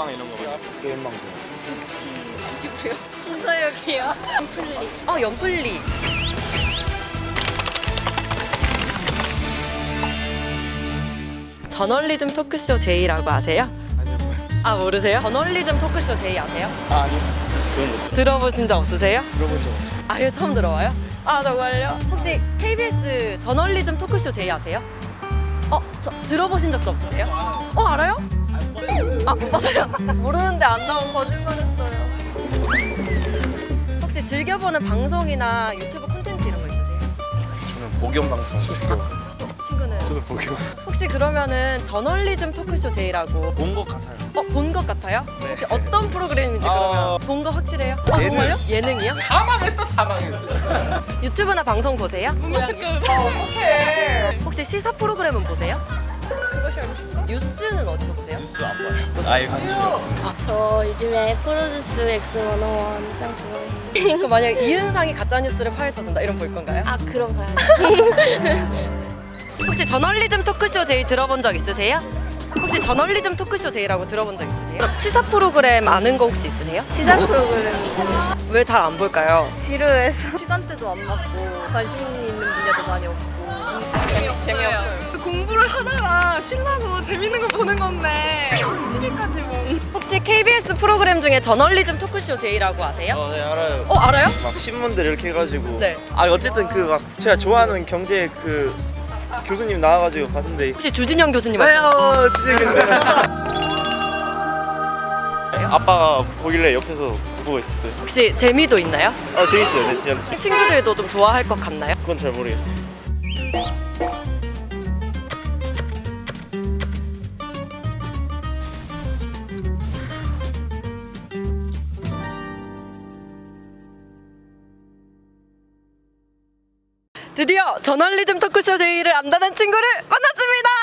먹방 이런 거 게임 방송. 누구요? 신서역이요. 플리. 어, 연플리. 저널리즘 토크쇼 제이라고 아세요? 아니요 아 모르세요? 저널리즘 토크쇼 제이 아세요? 아 아니요 그런 거 들어보신 적 없으세요? 들어본 적 없어요 아예 처음 들어와요? 아 정말요? 혹시 KBS 저널리즘 토크쇼 제이 아세요? 어? 저, 들어보신 적도 없으세요? 어 알아요? 아 맞아요 모르는데 안 나온 거짓말했어요 혹시 즐겨보는 방송이나 유튜브 콘텐츠 이런 거 있으세요? 저는 복연 방송 저는 복연. 혹시 그러면은 저널리즘 토크쇼 제이라고 본 것 같아요. 어, 본 것 같아요? 네. 혹시 어떤 프로그램인지 아. 그러면 본 거 확실해요? 아, 예능. 정말요? 예능이요? 다만 했다 다 망했어 유튜브나 방송 보세요? 어떡해. 혹시 시사 프로그램은 보세요? 그것이 알고 싶어? 뉴스는 어디서 보세요? 뉴스 안 봐요. 아예 관심이 없어요. 저 요즘에 프로듀스 X101 땅 좋아해요. 그 만약 이은상이 가짜 뉴스를 파헤쳐준다 이런 볼 건가요? 아 그럼 봐야지. 혹시 저널리즘 토크쇼 제이 들어본 적 있으세요? 혹시 저널리즘 토크쇼 제이라고 들어본 적 있으세요? 시사 프로그램 아는 거 혹시 있으세요? 시사 프로그램 왜 잘 안 볼까요? 지루해서 시간대도 안 맞고 관심 있는 분야도 많이 없고 재미없어요. 공부를 하다가 신나고 재밌는 거 보는 건데 TV까지 뭐 혹시 KBS 프로그램 중에 저널리즘 토크쇼 제이라고 아세요? 어, 네 알아요. 어 알아요? 막 신문들 이렇게 해가지고. 네. 아 어쨌든 그 막 제가 좋아하는 경제 그 교수님 나와가지고 봤는데. 혹시 주진영 교수님 네, 아세요? 어, 진짜. 아빠가 보길래 옆에서 보고 있었어요. 혹시 재미도 있나요? 아 재밌어요, 네 진짜. 친구들도 좀 좋아할 것 같나요? 그건 잘 모르겠어요. 드디어 저널리즘 토크쇼 제의를 안다는 친구를 만났습니다.